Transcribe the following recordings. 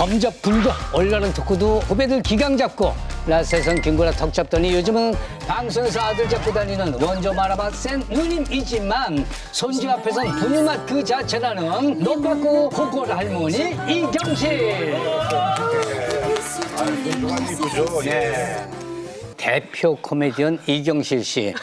범접 불법 올라는 덕후도 후배들 기강 잡고 라세선 김구라 턱 잡더니 요즘은 방송에서 아들 잡고 다니는 원조 마라바 센 누님이지만 손주 앞에선 분유맛 그 자체라는 노빠꾸 호골 할머니 이경실 이쁘죠? 예. 대표 코미디언 이경실 씨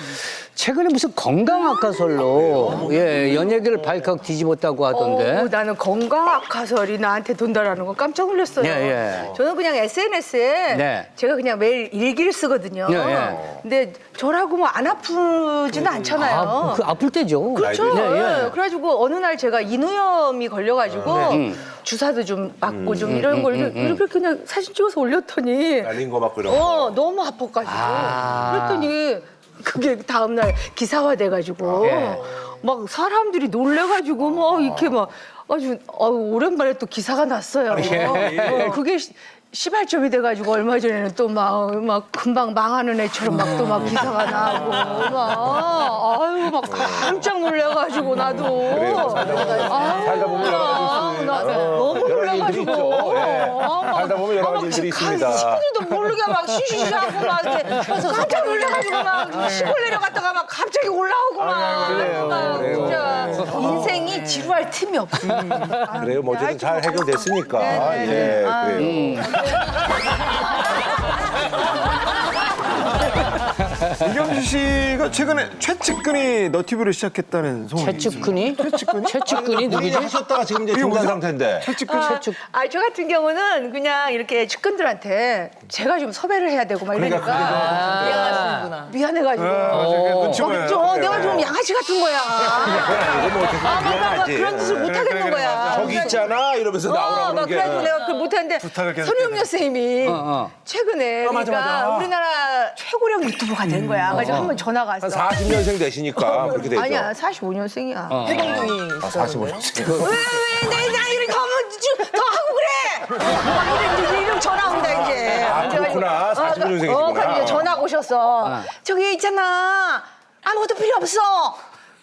최근에 무슨 건강학과설로 예 연예계를 발칵 뒤집었다고 하던데 어, 나는 건강학화설이 나한테 돈다라는 건 깜짝 놀랐어요. 예, 예. 저는 그냥 SNS에 네. 제가 그냥 매일 일기를 쓰거든요. 예, 예. 근데 저라고 뭐 안 아프지는 않잖아요. 아, 그 아플 때죠 그렇죠. 예, 예. 예. 그래가지고 어느 날 제가 인후염이 걸려가지고 음. 주사도 좀 맞고 좀 이런 걸 이렇게, 이렇게 그냥 사진 찍어서 올렸더니 날린 거 맞고 이런 거. 어 너무 아파가지고 아. 그랬더니 그게 다음 날 기사화 돼가지고 예. 막 사람들이 놀래가지고 막 이렇게 막 아주 오랜만에 또 기사가 났어요. 어, 그게 시- 시발점이 돼가지고 얼마 전에는 또 막 막 금방 망하는 애처럼 막 또 막 기사가 나고 막 아유 막 깜짝 놀래가지고 나도 그래요. 살다- 살다 보면 여러 가지 나. 너무 여러 놀래가지고 있죠. 예. 아, 막- 살다 보면 여러 아, 막 가지 일들이 가- 있습니다. 식구들도 모르게 막 쉬쉬하고 막 이렇게 깜짝 놀래가지고 막 시골 내려갔다가 막 갑자기 올라오고 막 그래요, 막 그래요. 진짜 인생이 지루할 틈이 없어. 그래요. 뭐 어쨌든 잘 해결됐으니까. 네, 네, 예, 네. 아, 그래요. 이경수 씨가 최근에 최측근이 너튜브를 시작했다는 소문이 최측근이? 최측근이 누구지? 하셨다가 지금 이제 이게 중단 뭐죠? 상태인데. 최측근 아, 아, 저 같은 경우는 그냥 이렇게 측근들한테 제가 좀 섭외를 해야 되고 막 그러니까 이러니까 미안해가지고. 아, 눈치 어, 보여요. 좀 내가 좀 양아치 같은 거야. 이거 뭐 어떻게 아, 막 미안하지. 그런 짓을 못 하겠는 거야. 저기 있잖아 이러면서 어, 나오라고 막 그러는 게. 그래가지고 내가 그걸 못하는데 부탁을 계속 선우영 선생님이 어. 최근에 맞아, 그러니까 맞아. 우리나라 최고령 유튜버가 된 거야. 그래서 한 번 전화가 한 왔어. 40년생 되시니까 그렇게 되죠. 아니야, 45년생이야. 아, 45년생. 왜내 나이를 더, 주- 더 하고 그래? 이런 전화 온다 이제. 아, 그렇구나. 45 년생이시구나. 어, 그래서 이제 전화 가 오셨어. 저기 있잖아. 아무것도 필요 없어.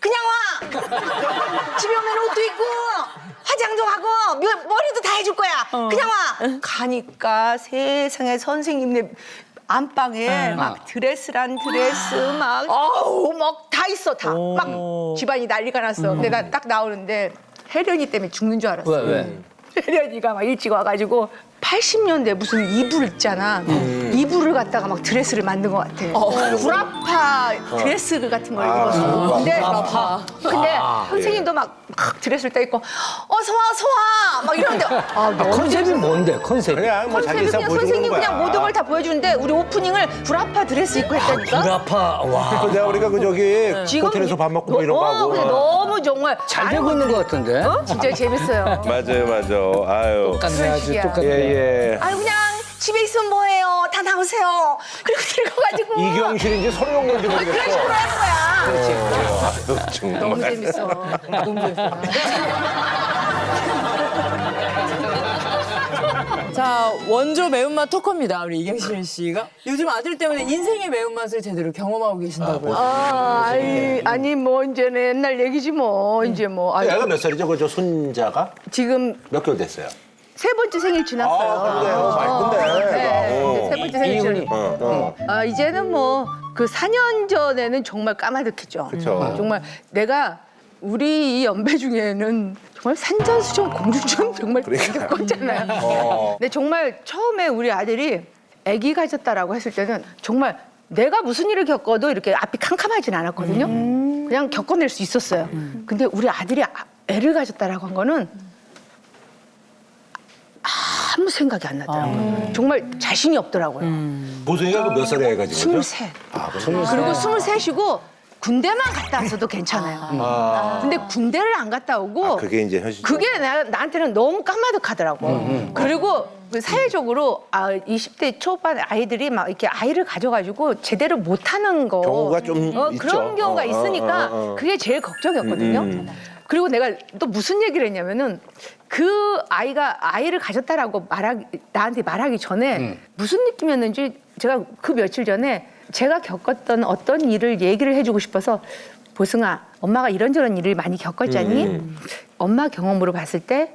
그냥 와. 집에 오면 옷도 입고 화장도 하고 며- 머리도 다 해줄 거야. 그냥 와. 가니까 세상에 선생님네 안방에 막 드레스란 드레스 막 아우 막 다 있어 다. 막 집안이 난리가 났어. 근데 나 딱 나오는데 혜련이 때문에 죽는 줄 알았어. 왜 왜? 혜련이가 막 일찍 와가지고 80년대 무슨 이불 있잖아. 이불을 갖다가 막 드레스를 만든 것 같아. 구라파 드레스 같은 걸 입었어. 근데 근데 선생님도 막, 막 드레스를 딱 입고 어서 와, 어서 와. 막 이러는데 아, 아, 너무 컨셉이 뭔데 컨셉이? 그냥 뭐 자기 컨셉이 그냥 보여주는 선생님 거야. 그냥 모든 걸 다 보여주는데 우리 오프닝을 구라파 드레스 입고 했다니까. 불아파 와. 그 내가 우리가 그 저기 호텔에서 밥 먹고 뭐 이런 거 어, 하고. 근데 너무 정말 잘 되고 있는 것 같은데? 어? 진짜 재밌어요. 맞아요, 맞아요. 아유. 똑같네 그런 아주 식이야. 똑같네. 예, 예. 아유 그냥 집에 있으면 뭐해요? 다 나오세요. 그리고 들어가가지고 이경실인지 서로용 건지 그런 식으로 모르겠어. 하는 거야. 아유, 정말. 너무 재밌어. 너무 재밌어. 자 원조 매운맛 토커입니다 우리 이경실 씨가 요즘 아들 때문에 인생의 매운맛을 제대로 경험하고 계신다고요. 아, 아니, 아니 뭐 이제는 옛날 얘기지 뭐 이제 뭐 아유, 애가 몇 살이죠? 그저 손자가 지금 몇 개월 됐어요? 세 번째 생일 지났어요. 아, 그래요? 많이 큰데. 네, 어. 이제 세 번째 생일. 지났 어, 어. 아 이제는 뭐 그 4년 전에는 정말 까마득했죠. 그쵸. 정말 내가 우리 이 연배 중에는 정말 산전수전 공주전 정말 그러니까요. 겪었잖아요. 어. 근데 정말 처음에 우리 아들이 아기 가졌다라고 했을 때는 정말 내가 무슨 일을 겪어도 이렇게 앞이 캄캄하진 않았거든요. 그냥 겪어낼 수 있었어요. 근데 우리 아들이 아- 애를 가졌다라고 한 거는 아무 생각이 안 나더라고요. 정말 자신이 없더라고요. 보성이가 그몇 살에 애가 지금? 스물셋. 그리고 스물셋이고 군대만 갔다 왔어도 괜찮아요. 아, 근데 군대를 안 갔다 오고 그게 이제 현실. 그게 나, 나한테는 너무 까마득하더라고. 그리고 그 사회적으로 아, 20대 초반 아이들이 막 이렇게 아이를 가져가지고 제대로 못하는 거 경우가 좀 어, 있죠. 그런 경우가 어, 어, 있으니까 어, 어. 그게 제일 걱정이었거든요. 음. 그리고 내가 또 무슨 얘기를 했냐면은 그 아이가 아이를 가졌다라고 말하기 나한테 말하기 전에 무슨 느낌이었는지 제가 그 며칠 전에 제가 겪었던 어떤 일을 얘기를 해주고 싶어서 보승아 엄마가 이런저런 일을 많이 겪었잖니 엄마 경험으로 봤을 때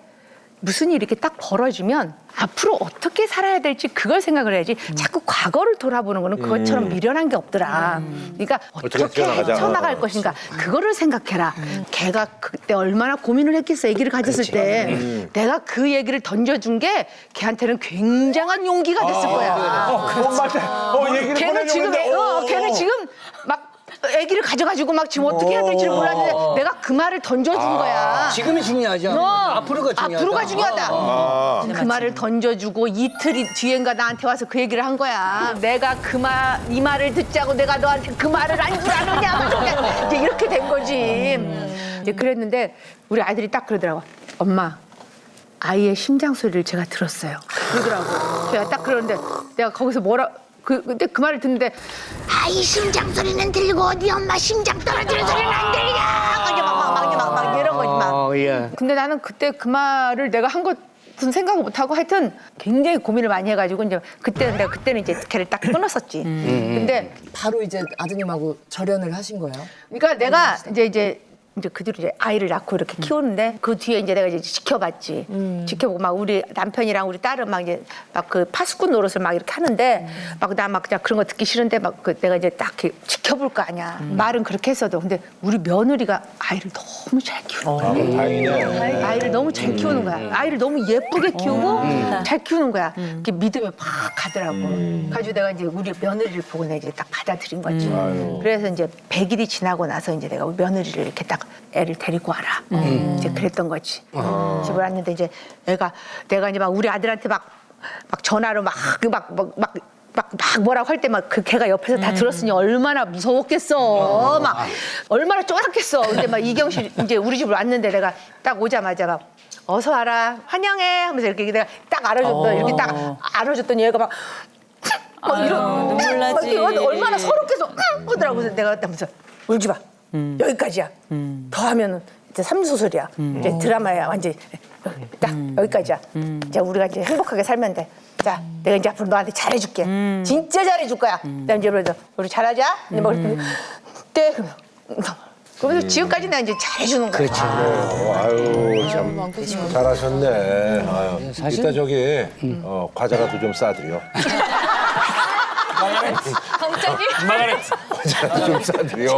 무슨 일이 이렇게 딱 벌어지면 앞으로 어떻게 살아야 될지 그걸 생각을 해야지. 자꾸 과거를 돌아보는 거는 그것처럼 미련한 게 없더라. 그러니까 어떻게 어떻게 헤쳐나가자. 헤쳐나갈 어, 것인가. 그거를 생각해라. 걔가 그때 얼마나 고민을 했겠어 아기를 가졌을 때. 내가 그 얘기를 던져준 게 걔한테는 굉장한 용기가 됐을 거야. 엄마한테 어, 얘기를 걔는 지금 애, 어, 걔는 지금 막 아기를 가져가지고 막 지금 어떻게 해야 될지 를 몰랐는데 내가 그 말을 던져준 거야. 지금이 중요하죠. 어, 앞으로가 중요하다. 앞으로가 중요하다. 어, 그 말을 던져주고 이틀 뒤엔가 나한테 와서 그 얘기를 한 거야. 내가 그 말, 이 말을 듣자고 내가 너한테 그 말을 안 줄 아느냐. 이제 이렇게 된 거지. 이제 그랬는데 우리 아이들이 딱 그러더라고. 엄마, 아이의 심장 소리를 제가 들었어요. 그러더라고. 제가 딱 그러는데 내가 거기서 뭐라 그 근데 그 말을 듣는데 아이 심장 소리는 들고 네 엄마 심장 떨어지는 소리는 안 들려. 막막 막 막 막, 막 이런 거지 막. 어, 예. 근데 나는 그때 그 말을 내가 한 것은 생각을 못 하고 하여튼 굉장히 고민을 많이 해가지고 이제 그때는 내가 그때는 이제 걔를 딱 끊었었지. 근데 바로 이제 아드님하고 절연을 하신 거예요? 그러니까 내가 이제 이제 이제 그 뒤로 이제 아이를 낳고 이렇게 키우는데 그 뒤에 이제 내가 이제 지켜봤지. 지켜보고 막 우리 남편이랑 우리 딸은 막 이제 막 그 파수꾼 노릇을 막 이렇게 하는데 막 나 막 그냥 그런 거 듣기 싫은데 막 그 내가 이제 딱 이렇게 지켜볼 거 아니야. 말은 그렇게 했어도 근데 우리 며느리가 아이를 너무 잘 키우는 거야. 아, 다행이네. 아이를 너무 잘 키우는 거야. 아이를 너무 예쁘게 키우고 잘 키우는 거야. 이렇게 믿음이 팍 가더라고. 가지고 내가 이제 우리 며느리를 보고 내가 이제 딱 받아들인 거지. 그래서 이제 100일이 지나고 나서 이제 내가 우리 며느리를 이렇게 딱 애를 데리고 와라. 이제 그랬던 거지. 집에 왔는데 이제 애가 내가 이제 막 우리 아들한테 막 막 전화로 막막막 막 막, 막 뭐라고 할 때 막 그 걔가 옆에서 다 들었으니 얼마나 무서웠겠어. 막 얼마나 쫄았겠어. 근데 막 이경실 이제 우리 집으로 왔는데 내가 딱 오자마자 막 어서 와라 환영해 하면서 이렇게 내가 딱 알아줬더니 이렇게 딱 알아줬더니 얘가 막막 이런 눈물 나지. 막 이렇게 얼마나 서럽게서 하더라고 그래서 내가 하면서 울지 마 여기까지야. 더 하면은 이제 삼소설이야. 이제 드라마야. 완전 딱 여기까지야. 이제 우리가 이제 행복하게 살면 돼 자 내가 이제 앞으로 너한테 잘해줄게. 진짜 잘해줄 거야. 내가 이제 그래서 우리 잘하자. 이제 막 그랬더니 네. 그러면 그러면서 지금까지 내가 이제 잘해주는 거야. 그렇죠. 어, 아유 참. 잘하셨네. 아유. 사실- 이따 저기 어, 과자라도 좀 싸드려. 깜짝이? 과자라도 좀 싸드려.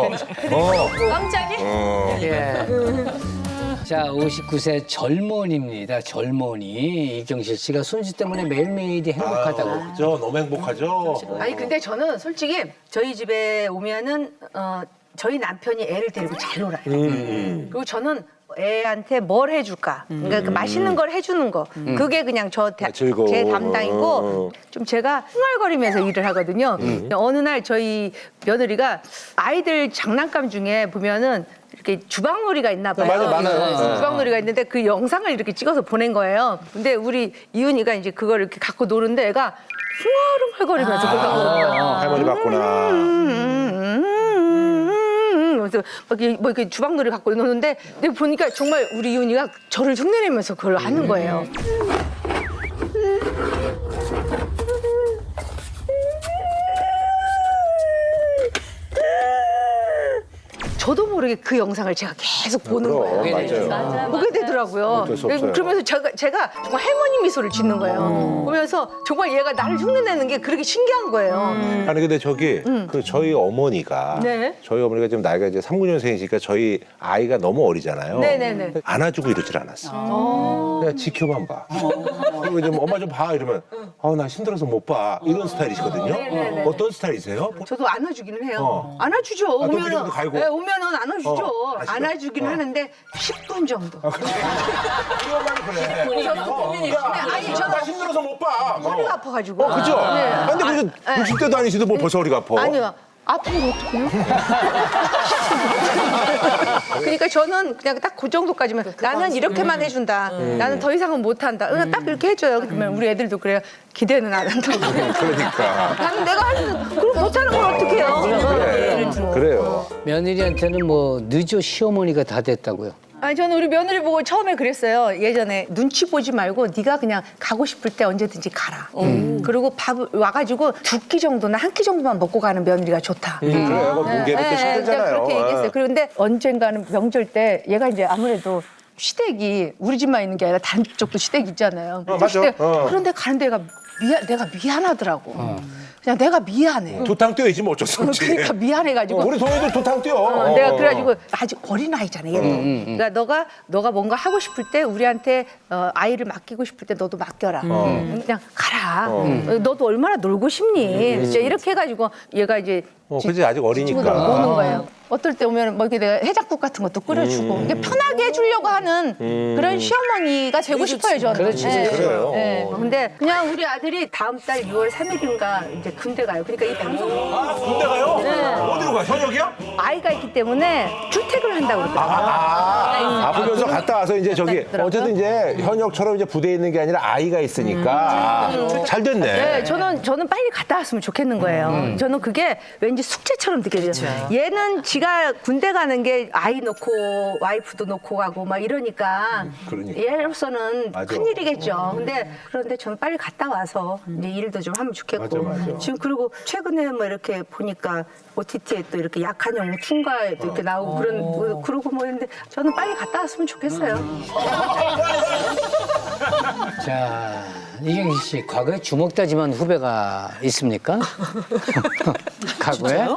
어. 깜짝이? 예. 자, 59세 젊은이입니다. 젊은이. 이경실 씨가 손주 때문에 매일매일이 행복하다고. 아유, 그죠? 너무 행복하죠? 아니 근데 저는 솔직히 저희 집에 오면은 어, 저희 남편이 애를 데리고 잘 놀아요. 그리고 저는 애한테 뭘 해줄까? 그러니까 그 맛있는 걸 해주는 거. 그게 그냥 저 대- 아, 즐거워. 제 어, 담당이고 어. 좀 제가 흥얼거리면서 일을 하거든요. 어느 날 저희 며느리가 아이들 장난감 중에 보면은 이렇게 주방놀이가 있나 봐요. 맞아, 많아요. 네, 주방놀이가 있는데 그 영상을 이렇게 찍어서 보낸 거예요. 근데 우리 이윤이가 이제 그걸 이렇게 갖고 노는데 애가 흥얼흥얼거리면서 그걸 갖고. 할머니 봤구나. 음, 그래서 막 이렇게, 뭐 이렇게 주방놀이 갖고 노는데 내가 보니까 정말 우리 이윤이가 저를 흉내내면서 그걸 하는 거예요. 저도 모르게 그 영상을 제가 계속 보는 그럼 거예요. 맞아요. 보게 되더라고요. 어쩔 수 없어요. 그러면서 제가, 제가 정말 할머니 미소를 짓는 거예요. 보면서 정말 얘가 나를 흉내내는 게 그렇게 신기한 거예요. 아니 근데 저기 그 저희 어머니가 네. 저희 어머니가 지금 나이가 이제 39년생이시니까 저희 아이가 너무 어리잖아요. 네네네. 안아주고 이러질 않았어. 그냥 지켜만 봐. 그리고 이제 뭐 엄마 좀 봐 이러면 아나 힘들어서 못 봐 이런 스타일이시거든요. 어떤 스타일이세요? 저도 안아주기는 해요. 어. 안아주죠. 아, 또 오면은 갈고? 네, 오면은 안아주죠. 어, 아시죠? 안아주긴 어. 하는데 10분 정도. 그래. 야, 아니, 저도- 나 힘들어서 못 봐. 허리가 아파가지고. 어, 그죠? 네. 아, 근데 그래도 아, 네. 60대도 아니시도 뭐 벌써 허리가 아파. 아니요. 아프면 어떡해요? 그러니까 저는 그냥 딱 그 정도까지만 나는 이렇게만 해준다. 나는 더 이상은 못한다. 그냥 딱 이렇게 해줘요. 그러면 우리 애들도 그래요. 기대는 안 한다고. 그러니까. 나는 내가 하는 그럼 못하는 걸 어떡해요? 그래. 그래요. 며느리한테는 뭐 늦어 시어머니가 다 됐다고요. 아니 저는 우리 며느리 보고 처음에 그랬어요. 예전에 눈치 보지 말고 네가 그냥 가고 싶을 때 언제든지 가라. 그리고 밥 와가지고 두 끼 정도나 한 끼 정도만 먹고 가는 며느리가 좋다. 음, 그래. 그 무게는 또 네, 힘들잖아요. 그렇게 얘기했어요. 그런데 언젠가는 명절 때 얘가 이제 아무래도 시댁이 우리 집만 있는 게 아니라 다른 쪽도 시댁 있잖아요. 어, 맞아. 시댁, 어. 그런데 가는 데가 미안, 내가 미안하더라고. 그냥 내가 미안해. 도탕 뛰어야지 뭐 어쩔 수 없지. 그러니까 미안해가지고. 어, 우리 동해도 도탕 뛰어. 어, 내가 그래가지고 아직 어린 아이잖아 얘는. 그러니까 너가 너가 뭔가 하고 싶을 때 우리한테 어, 아이를 맡기고 싶을 때 너도 맡겨라. 음, 그냥 가라. 어, 너도 얼마나 놀고 싶니? 진짜 이렇게 해가지고 얘가 이제 어, 그지 아직 친구들 어리니까. 오는 거예요. 어떨 때 오면 뭐 이렇게 내가 해장국 같은 것도 끓여주고 음. 이게 편하게 해주려고 하는 그런 시어머니가 되고 싶어요 저는. 그렇지, 네. 그래요. 네. 근데 그냥 우리 아들이 다음 달 6월 3일인가 이제 군대 가요. 그러니까 이 방송 아, 군대 가요? 네. 어디로 가? 현역이야? 아이가 있기 때문에 출퇴근을 한다고 그러더라고요. 아, 아프면서 갔다 와서 이제 저기. 어쨌든 이제 현역처럼 이제 부대에 있는 게 아니라 아이가 있으니까 아, 잘 됐네. 네, 저는 저는 빨리 갔다 왔으면 좋겠는 거예요. 저는 그게 왠지 숙제처럼 느껴져요. 얘는 지가 군대 가는 게 아이 놓고 와이프도 놓고 가고 막 이러니까 그러니까. 얘로서는 맞아. 큰 일이겠죠. 근데 그런데 저는 빨리 갔다 와서 이제 일도 좀 하면 좋겠고 맞아, 맞아. 지금 그리고 최근에 뭐 이렇게 보니까 OTT에 또 이렇게 약한 영웅 춘가에도 이렇게 나오고 그런 뭐 그러고 뭐 했는데 저는 빨리 갔다 왔으면 좋겠어요. 자, 이경희 씨, 과거에 주먹 다짐한 후배가 있습니까? 과거에?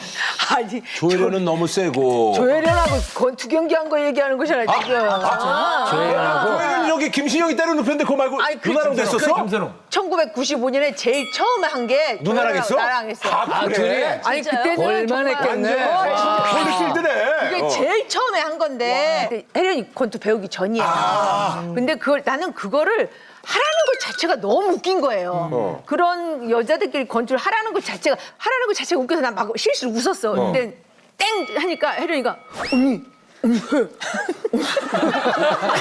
아니 조혜련은 너무 세고. 조혜련하고 권투 경기한 거 얘기하는 거잖아요 지금. 조혜련하고 조혜련 저기 김신영이 때려 눕혔는데 그거 말고 아니, 그 누나랑 김선호, 됐었어? 1995년에 제일 처음에 한 게 누나랑 했어? 나랑 했어. 아? 그래? 아니 그때는 볼만 했겠네. 어, 폴리필드네. 그게 어. 제일 처음에 한 건데 혜련이 권투 배우기 전이에요. 아. 근데 그걸 나는 그거를 하라는 것 자체가 너무 웃긴 거예요. 어. 그런 여자들끼리 권투를 하라는 것 자체가 하라는 것 자체가 웃겨서 난 막 실수로 웃었어. 근데 땡 하니까 혜련이가 언니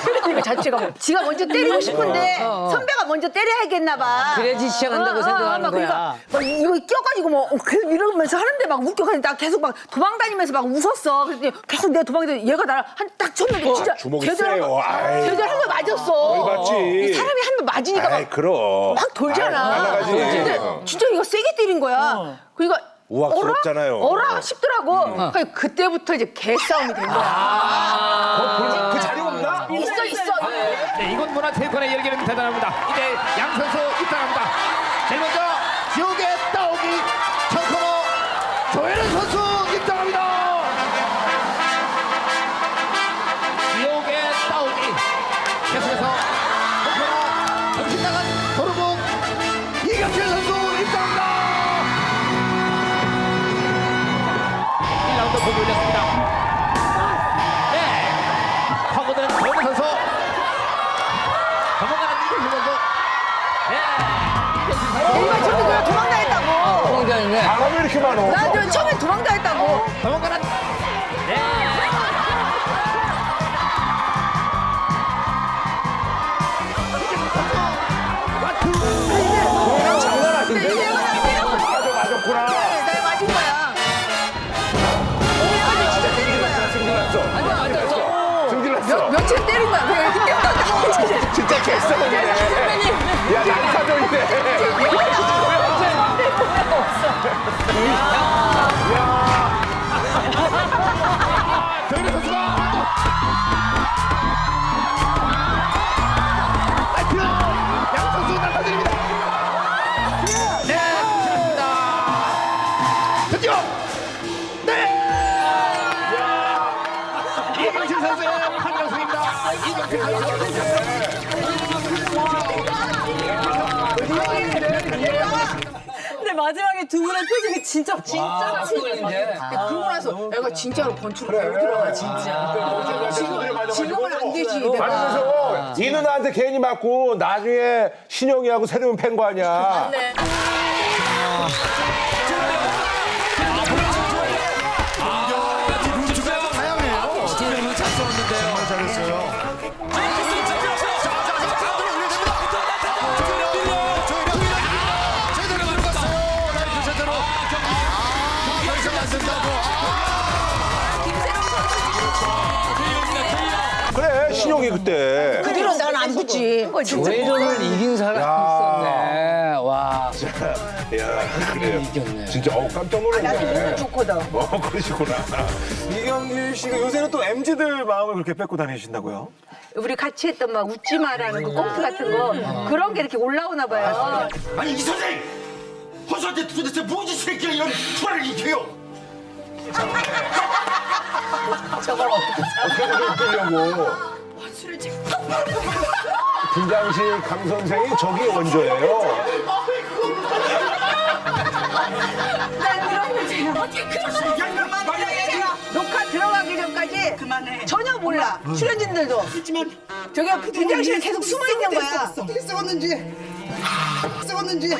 혜련이가 자체가 뭐 지가 먼저 때리고 싶은데 선배가 먼저 때려야겠나 봐. 그래야지 시작한다고 생각하는 막 거야. 그러니까 막 이거 껴가지고 뭐 계속 이러면서 하는데 막 웃겨가지고 나 계속 막 도망다니면서 막 웃었어. 그랬더니 계속 내가 도망다니 얘가 나를 한딱 쳤는데 진짜 주먹이 제대로 한 세요. 번- 아이. 제대로 한번 맞았어. 거의 맞지. 이 사람이 한 번 맞으니까 아이, 막, 그럼. 막 돌잖아. 아이, 날아가지. 근데 어. 진짜 이거 세게 때린 거야. 그러니까 우악스럽잖아요. 어라? 어라 싶더라고. 그러니까 그때부터 이제 개싸움이 된 거야. 그 자리 없나? 있어 있어. 네, 이곳 문화 체육관의 열기는 대단합니다. 이제 양 선수 입장합니다. 1라운드 보고 올렸습니다. 네. 파고드는 조혜련 선수 넘어가는 이경철 선수. 네. 내가 저기 그냥 도망다 했다고. 도망다니네. 바람이 이렇게 많어. 나저 처음에 도망다 했다고. 넘어가는. 거야. 그냥 이렇게 때렸다. 진짜 개싸움이네. 야, 선수가. 파이팅! 양 선수. 네. 드디어. 네. 선수의. 이경실 선수. 근데 마지막에 두 분의 표정이 진짜 진짜 꿀인데. 그러고 나서 애가 진짜로 권투를 배우더라 진짜. 지금 지금은 안 되지 내가. 맞으면서 이 누나한테 괜히 맞고 나중에 신영이하고 새로운 팬거 아니야. 그 안 붙지. 조혜련을 이긴 사람이 있었네. 와, 야, 그래요. 이겼네. 진짜 어, 깜짝 놀랐네. 좋거든. 어, 그러시구나. 이경길 씨가 요새는 또 MZ들 마음을 그렇게 뺏고 다니신다고요? 우리 같이 했던 막 웃지 마라는 그 꽁트 같은 거 그런 게 이렇게 올라오나 봐요. 아니 이 선생 허수한테 도대체 무엇이 새끼야 이런 투를 익혀요 어떻게든 웃기려고. 분장실 강 선생이 저기 원조예요. 녹화 들어가기 전까지 전혀 몰라. 출연진들도. 하지만 저기 분장실에 계속 숨어 있는 거야. 어떻게 썩었는지 썩었는지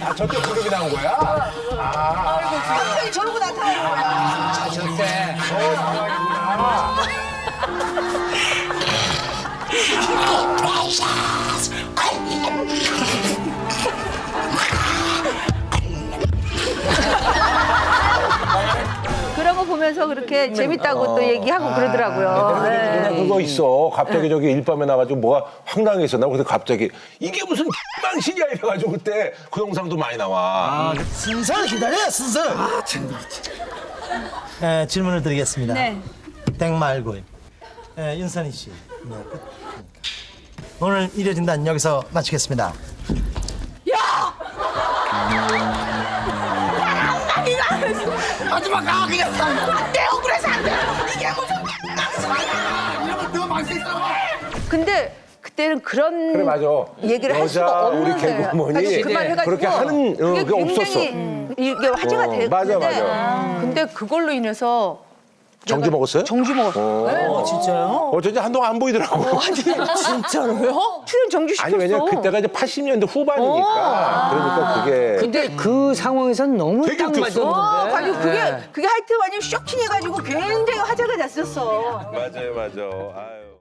아, 저때 구름이 나온 거야? 갑자기 저러고 나타나는 거야. 자, 저때. 그런 거 보면서 그렇게 재밌다고 또 얘기하고 그러더라고요. 네. 누나 그거 있어. 갑자기 저기 일밤에 나가지고 뭐가 황당했어. 나 그래서 갑자기 이게 무슨 망신이야 이래가지고 그때 그 영상도 많이 나와. 순서 기다려 순서 아 정말 에, 질문을 드리겠습니다 네. 땡 말고 에, 윤선희 씨 네, 끝. 오늘 이뤄진다는 여기서 마치겠습니다 하지마 가 그냥 내 억울해서 안 돼 이게 무슨 이러면 더 망신스러워 근데 그때는 그런 그래 맞아. 얘기를 할 여자 수가 우리 없는 거예요. 개그우먼이 사실 그말 해가지고 그렇게 하는 어, 그게 그게 없었어. 굉장히 이게 화제가 어, 됐는데 맞아, 맞아. 근데 그걸로 인해서 정지 먹었어요? 정지 먹었어. 어, 진짜요? 어쩐지 한동안 안 보이더라고. 진짜로요? 출연 정지 시켰어. 아니 왜냐면 그때가 이제 80년대 후반이니까 그러니까 그게 근데 그 상황에선 너무 되게 딱 웃겼어. 어, 맞았는데. 가지고 그게 네. 그게 하여튼 완전 쇼킹해가지고 굉장히 화제가 됐었어. 맞아요 맞아. 아유.